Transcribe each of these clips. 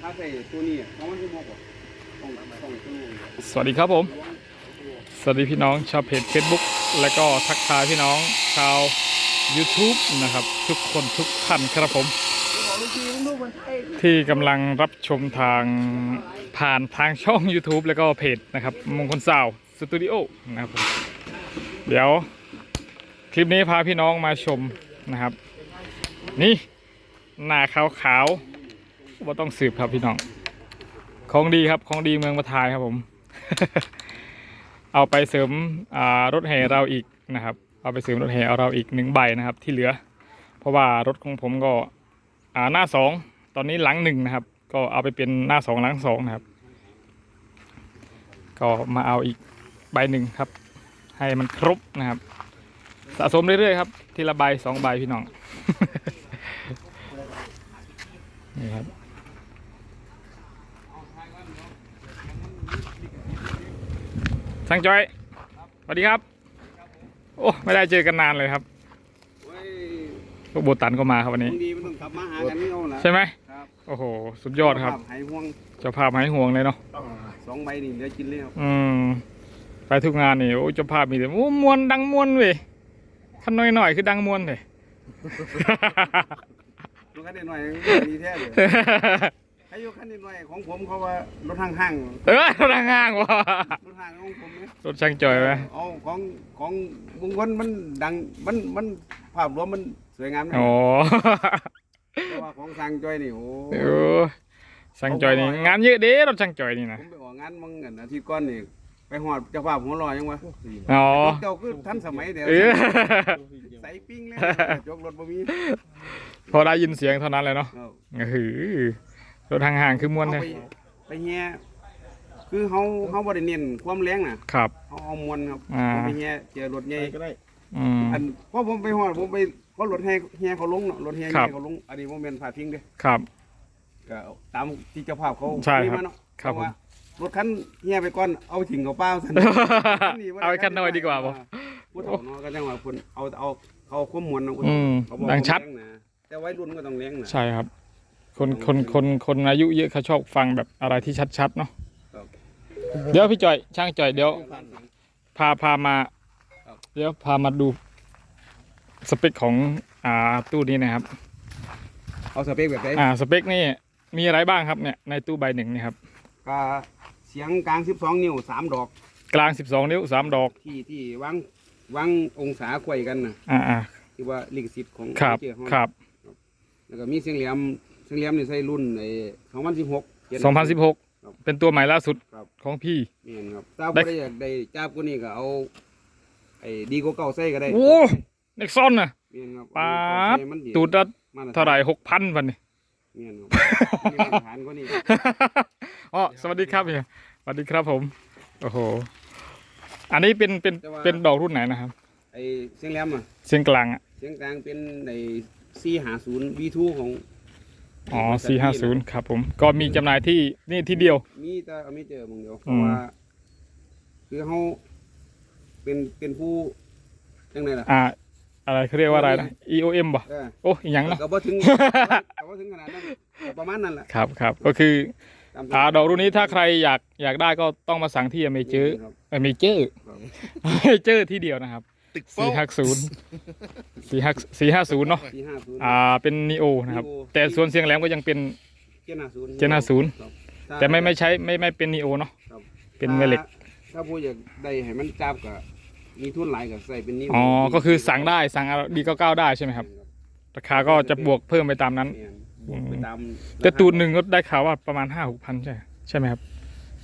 ถ้าใส่ตัวนี้เพราะมันจะมกว่าต้องต้องตัวนี้สวัสดีครับผม สวัสดีพี่น้องชาวเพจ Facebook และก็ทักทายพี่น้องชาว YouTube นะครับ ทุกคนทุกท่านครับผม ที่กำลังรับชมทางผ่านทางช่อง YouTube แล้วก็เพจนะครับมงคลสาวสตูดิโอนะครับผมเดี๋ยวคลิปนี้พาพี่น้องมาชมนะครับ นี่หน้าขาวขาวๆ ว่าต้องสืบครับพี่น้อง ของดีครับของดีเมืองปะทายครับผม เอาไปเสริมรถแห่เราอีกนะครับ เอาไปเสริมรถแห่เราอีกหนึ่งใบนะครับ ที่เหลือ เพราะว่ารถของผมก็หน้าสองตอนนี้หลังหนึ่งนะครับ ก็เอาไปเป็นหน้าสองหลังสองนะครับ ก็มาเอาอีกใบหนึ่งครับ ให้มันครบนะครับ สะสมเรื่อยๆครับ ทีละใบสองใบพี่น้องนี่ครับ สังจอยสวัสดีครับ โอ้ไม่ได้เจอกันนานเลยครับเว้ยลูกโบตันก็มาครับวันขอนี้งดีมันต้องกลับมาหากันนี่เอาละใช่ไหมครับโอ้โห สุดยอดครับหายห่วงเจ้าภาพหายห่วงเลยเนาะสองใบนี่เหลือกินเลยครับอืมไปทุกงานนี่โอ้เจ้าภาพมีแต่โอ้มวนดังมวนเว้ยขันน้อยหน่อยๆคือดังมวนเลยรถคันนี้หน่อยดีแท้เลย ให้ยกคันนี้หน่อยของผมเขาว่ารถห้างห้างเออรถห้างๆวะรถห้างของผมเนี่ยรถช่างจอยไหมเอาของของมงคลมันดังมันมันภาพรวมมันสวยงามนะอ๋อแต่ว่าของทางจ้อยนี่โอ้เออช่างจอยนี่งานเยอะเด้รถช่างจอยนี่นะผมไปออกงานมึงกันอาทิตย์ก่อนนี่ไปหอดเจ้าภาพหัวลอยยังวะอ๋อเจ้าคือทันสมัยเดียวเออใส่ปิ้งเลยจกรถบ่มีพอได้ยินเสียงเท่านั้นเลยเนาะเอาเออ รถห่างๆคือมวนเอาเลยไปไปเฮียคือเฮาเฮาบ่ได้เน้นความแรงน่ะครับเฮาเอามวลครับอ่า ผมไปเฮียเจอรถใหญ่ก็ได้อืม อันพอผมไปหอดผมไปเพราะรถแห่แห่เขาลงเนาะรถแห่ครับแห่เขาลงอันนี้บ่แม่นพาทิ้งเด้ครับ ก็ตามที่เจ้าภาพเขาใช่ครับมีมาเนาะครับเพาะว่ารถคันเฮียไปก่อนเอาทิ้งเขาเปล่าซั่น เอาไว้คันน้อยดีกว่าบ่ผู้เฒ่าเนาะก็จังว่าเพิ่นเอาเอาเขาความมวลเนาะอืมเขาบอกดังชัดแรงนะแต่วัยรุ่นก็ต้องแรงนะใช่ครับ คนคนคนคนอายุเยอะเขาชอบฟังแบบอะไรที่ชัดๆเนาะครับ เดี๋ยวพี่จอย ช่างจอยเดี๋ยว พาพามา ครับ เดี๋ยวพามาดู สเปคของอ่าตู้นี้นะครับ เอาสเปคแบบไหนอ่าสเปคนี่มีอะไรบ้างครับเนี่ยในตู้ใบหนึ่งนี่ครับ ก็เสียงกลาง 12 นิ้วสามดอกกลาง 12 นิ้ว 3 ดอก ที่ที่วางวางองศาควยกันนะอ่าอ่าที่ว่าลิขสิทธิ์ของครับเจ้าของครับ แล้วก็มีเสียงแหลม เสียงแหลมนี่ใส่รุ่นไอ้2016 2016เป็นตัวใหม่ล่าสุดครับ ของพี่ นี่นครับถ้าได้บ่ได้อยากได้จ้าบกว่านี้ก็เอา ไอ้ดีกว่าเก่าใส่ก็ได้โอ้เน็กซอนน่ะเมียนครับป๊าดใส่มันดีตูดละมาตฐนเท่าไหร่หกพันพันนี่เมียนครับมีมาตรฐานกว่านี้อ๋อสวัสดีครับพี่สวัสดีครับผม โอ้โห อันนี้เป็นเป็นแต่ว่า เป็นดอกรุ่นไหนนะครับ ไอ้เสียงแหลมอะ เสียงกลางอะ เสียงกลางเป็นไอ้450 V2 ของ อ๋อสี่ห้าศูนย์ครับผม ก็มีจำหน่ายที่นี่ที่เดียว มีแต่อเมเจอมึงเดียวเพอืราะมว่า คือเขาเป็นเป็นผู้จังไงล่ะอ่า อะไรเขาเรียกว่าอะไรนะ EOM ป่ะเออโอ้อีกอย่างเนาะ ก็บ่ถึง ก็บ่ถึงขนาดนั้นก็ประมาณนั้นแหละครับครับก็คือตามอ่าดอกรุ่นนี้ถ้าใครอยากอยากได้ก็ต้องมาสั่งที่อเมเจอร์ครับ อเมเจอร์ครับ อเมเจอร์ที่เดียวนะครับ ตึกโป๊สี่ห้าศูนย์สี่ห้าสี่ห้าศูนย์เนาะสี่ห้าศูนย์ อ่าเป็นนีโอนะครับ Neo แต่ส่วนเสียงแหลมก็ยังเป็น เจ็ดห้าศูนย์เจ็ดห้าศูนย์ครับแต่ไม่ไม่ใช้ไม่ไม่เป็นนีโอเนาะครับเป็นแม่เหล็กถ้าถ้าผู้อยากได้ให้มันจับก็มีทุนหลายก็ใส่เป็นนิ้วอ๋อก็คือสั่งได้สั่งดีก็เก้าได้ใช่ไหมครับ ราคาก็จะบวกเพิ่มไปตามนั้น แม่นบวกไปตามแต่ตูนหนึ่งก็ได้ข่าวว่าประมาณห้าหกพันใช่ใช่ไหมครับ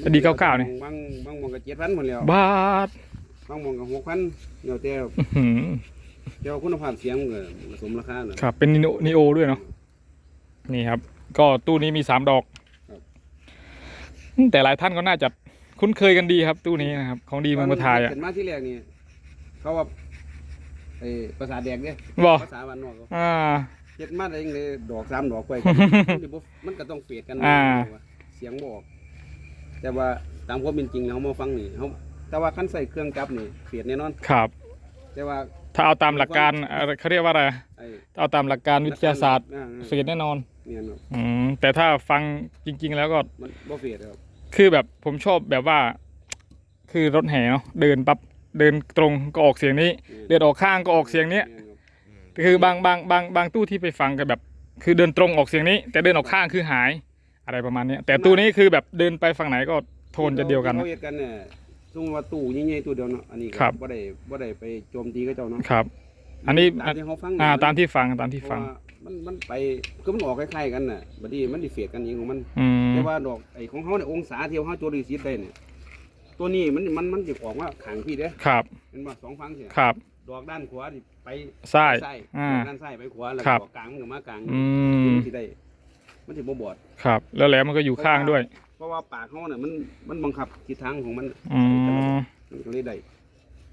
แต่ดี99นี่บางบางหมองก็เจ็ดพันหมดแล้วบาท บางหมองก็หกพันเดี๋ยวแต่อื้อหือเดี๋ยวคุณภาพเสียงมันก็สมราคาน่ะครับ เป็นนีโอนีโอด้วยเนาะนี่ครับ ก็ตู้นี้มีสามดอกครับอืมแต่หลายท่านก็น่าจะคุ้นเคยกันดีครับ ตู้นี้นะครับ ของดีเมืองพัทยอะเห็นมาที่แรกนี่เขาว่าไอ้ภาษาทแดกเนี่ยบ่ภาษาบ้านนอกเขาอ่าเฮ็ดมาได้ยังไงดอกสามดอกไปกันมันสิบ่มันก็ต้องเปรียดกันอ่าเสียงบออก แต่ว่าตามความเป็นจริงแล้วเขามาฟังนี่เขา แต่ว่าคันใส่เครื่องจับนี่เปรียดแน่นอน ครับ แต่ว่า ถ้าเอาตามหลักการอะไรเขาเรียกว่าอะไรไอ้ถ้าเอาตามหลักการวิทยาศาสตร์อ่เฟดแน่นอนแเนี่ยครับอืมแต่ถ้าฟังจริง ๆ แล้วก็มันบ่เฟียดครับคือแบบผมชอบแบบว่า คือรถแห่เนาะเดินปั๊บเดินตรงก็ออกเสียงนี้เดินออกข้างก็ออกเสียงนี้ครับคือบางบางบางบางตู้ที่ไปฟังก็แบบ คือเดินตรงออกเสียงนี้ แต่เดินออกข้างคือหายอะไรประมาณเนี้ยแต่ตู้นี้คือแบบเดินไปฝั่งไหนก็โทนจะเดียวกัน เขาเฮ็ดกันเนี่ย สมมุติว่าตู้ใหญ่ๆตู้เดียวเนาะอันนี้ก็ครับ บ่ได้บ่ได้ไปโจมตีเขาเจ้าเนาะครับ อันนี้ตามที่เขาฟังอ่าเนี่ยตามที่ฟังตามที่ฟัง เพราะว่ามันมันไปคือมันออกคล้ายๆกันน่ะบัดนี้มันดิเฟียดกันเองของมัน อืมแต่ว่าดอกไอ้ของเขาเนี่ยองศาที่เขาโจลิซิตได้เนี่ยตัวนี้มันมันมันจะออกว่าขังพี่เด้ครับเป็นว่าสองฟังเสียครับ ดอกด้านขวาที่ไปซ้ายซ้ายอ่าดอกด้านซ้ายไปขวาแล้วครับ ดอกกลางมันก็มากลางอืมมันสิได้ มันสิบ่บอด ครับ แล้วแหลมมันก็อยู่ข้างด้วย เพราะว่าปากเขาเนี่ยมันมันบังคับทิศทางของมันอืมมันก็เลยได้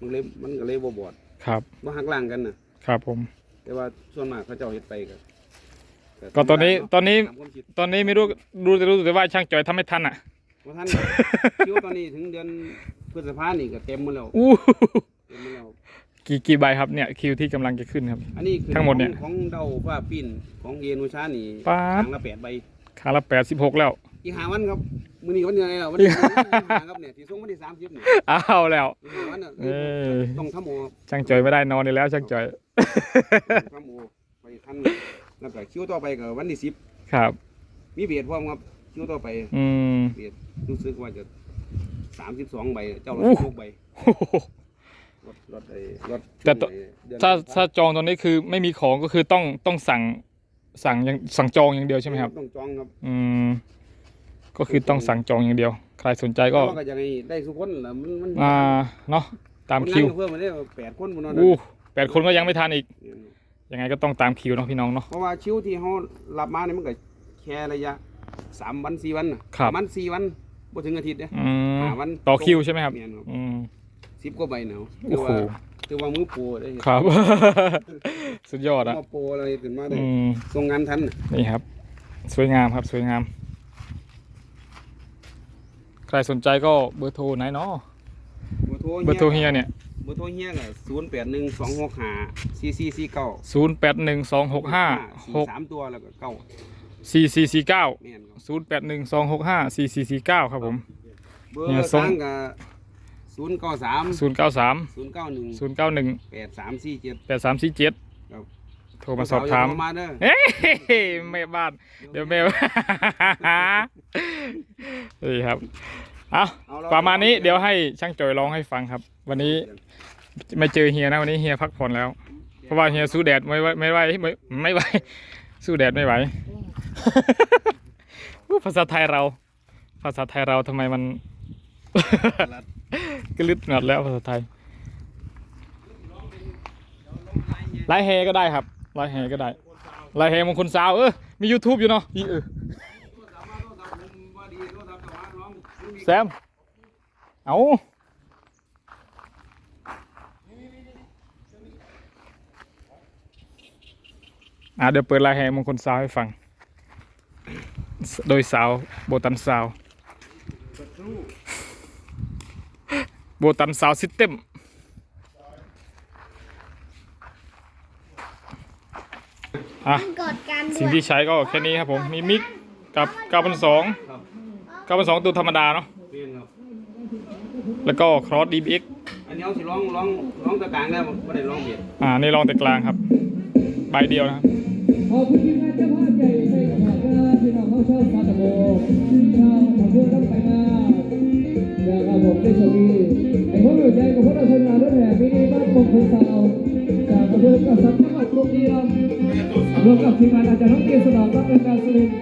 มันเลยมันก็เลยบ่บอดครับบ่หักล่างกันน่ะครับผม แต่ว่าส่วนมากเขาเจ้าเฮ็ดไปก็ก็ตอนนี้ตอนนี้ตามความคิดตอนนี้ไม่รู้รู้แต่รู้แต่ว่าช่างจอยทำไม่ทันอะว่าท่านคิวตอนนี้ถึงเดือนพฤษภานี่ก็เต็มหมดแล้วอู้เต็มหมดแล้วกี่กี่ใบครับเนี่ยคิวที่กำลังจะขึ้นครับ อันนี้คือทั้งหมดเนี่ยของของเดาฟ้าปิ้นของเอนุชานี่ป๊าดทางละแปดใบขาละแปดสิบหกแล้ว อีกหาวันครับมื้อนี้วันยังไงล่ะวันที่หาครับเนี่ยที่ส่งวันที่30นี่อ้าวแล้วอีกหาวันน่ะเอ้ยต้องทำโอช่างจอยไม่ได้นอนอีกแล้วช่างจอยต้องทำโอไปทันแล้วก็คิวต่อไปก็วันที่10ครับ มีเบียดพร้อมครับคิวต่อไป อืมเบียดรู้สึกว่าจะ32ใบเจ้าละอู้16ใบโอ้โหรถรถไอ้รถแต่ตเดือนถ้าถ้าจองตอนนี้คือไม่มีของก็คือต้องต้องสั่งสั่งอย่างสั่งจองอย่างเดียวใช่ไหมครับ ต้องจองครับ อืม ก็คือต้องสั่งจองอย่างเดียว ใครสนใจก็แต่ว่าก็ยังไงได้ทุกคนล่ะมันมันอ่าเนาะตามคิวนนั่งเพิ่มมาได้แปดคนบนนั้นอู้แปดคนก็ยังไม่ทันอีก ยังไงก็ต้องตามคิวเนาะพี่น้องเนาะเพราะว่าคิวที่เขารับมาเนี่ยมันก็แค่ระยะสามวันสี่วันน่ะครับประมันสี่วันบ่ถึงอาทิตย์เนี่ยอืมหาวันต่อคิวใช่ไหมครับเมียนครับอืมสิบกว่าใบเนาะโอ้โหถือว่ามือโปรได้ครับ สุดยอดอะมาโปรอะไรขึ้นมาได้อืมส่งงานทันน่ะนี่ครับ สวยงามครับสวยงามใค รสนใจก็เบอร์โทรไหนเนาะเบอร์โทรเบอร์โทรเฮียเนี่ยเบอร์โทรเฮียก็ศูนย์แปดหนึ่งสองหกห้าสี่สี่สี่เก้าศูนย์แปดหนึ่งสองหกห้าสี่หกสามตัวแล้วก็เก้าสี่สี่สี่เก้าเมียนครับศูนย์แปดหนึ่งสองหกห้าสี่สี่สี่เก้าครับผมเบอเนี่ยร์ส่งสางก็ศูนย์เก้าสามศูนย์เก้าสามศูนย์เก้าหนึ่งศูนย์เก้าหนึ่งแปดสามสี่เจ็ดแปดสามสี่เจ็ดครับ โทรมาสอบถามมาเด้อเฮ้ยแม่บ้าน เดี๋ยวแม่นี่ครับ เอาเอาเประมาณนี้เดี๋ยวให้ช่างจอยร้องให้ฟังครับ วันนี้ไม่เจอเฮียนะวันนี้เฮียพักผ่อนแล้ว เพราะว่าเฮียสู้แดดไม่ไหวไม่ไหวไม่ไม่ไหวสู้แดดไม่ไหวอู้ภาษาไทยเรา ภาษาไทยเราทำไมมันกระลึดหนดแล้วภาษาไทยไลายแฮก็ได้ครับไลายแฮก็ได้ไลายแฮมงคลสาวเออมี YouTube อยู่เนาะอีเออแซม เอาอะเดี๋ยวเปิดไลายแฮมงคลสาวให้ฟัง โดยสาวโบตันสาว โบตันสาวซิสเต็ม อะกดกันสิ่งด้วยที่ใช้ก็แค่นี้ครับผมมีมิกกับ9,200 ครับ9,200 ตัวธรรมดาเนาะเปลี่ยนครับ แล้วก็ครอส DBX อันนี้เอาสิร้องร้องร้องตะกลางได้บ่บ่ได้ร้องเบียดอ่านี่ลองแต่กลางครับ ใบเดียวนะครับ ขอบคุณทีมงานเจ้าภาพใหญ่ในกระถางเพื่อพี่น้องเข้าชอบซาตะโบชาวขอบคุณต้องไปมาอย่างครับผมได้โชคดีไอ้พวกหนุ่มใจกับพวกเราชนงานรถแห่มินิบ้านมงคลสาวจากอำเภอกระสับจังหวัดกรุงเทพ รวมกับทีมงานอาจารย์น้องเกียรติสนองรับเป็นการสุรินทร์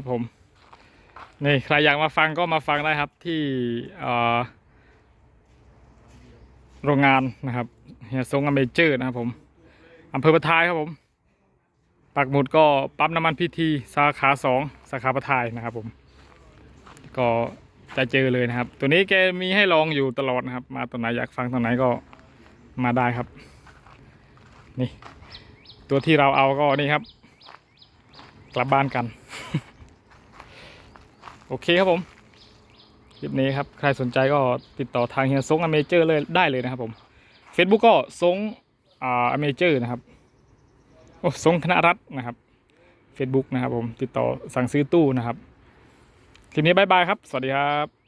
รียบร้อยครับผมนี่ใครอยากมาฟังก็มาฟังได้ครับที่โรงงานนะครับเฮียซงอเมเจอร์นะครับผมอำเภอปะทายครับผมปักหมุดก็ปั๊มน้ำมันพีทีสาขาสองสาขาปะทายนะครับผม ก็จะเจอเลยนะครับ ตัวนี้แกมีให้ลองอยู่ตลอดนะครับ มาตัวไหนอยากฟังตัวไหนก็มาได้ครับ นี่ ตัวที่เราเอาก็นี่ครับ กลับบ้านกัน โอเคครับผมคลิปนี้ครับ ใครสนใจก็ติดต่อทางเฮียซงอเมเจอร์เลยได้เลยนะครับผม Facebook ก็ซงอ่าอเมเจอร์นะครับโอ้ซงธนรัตน์นะครับ Facebook นะครับผมติดต่อสั่งซื้อตู้นะครับ คลิปนี้บายบายครับ สวัสดีครับ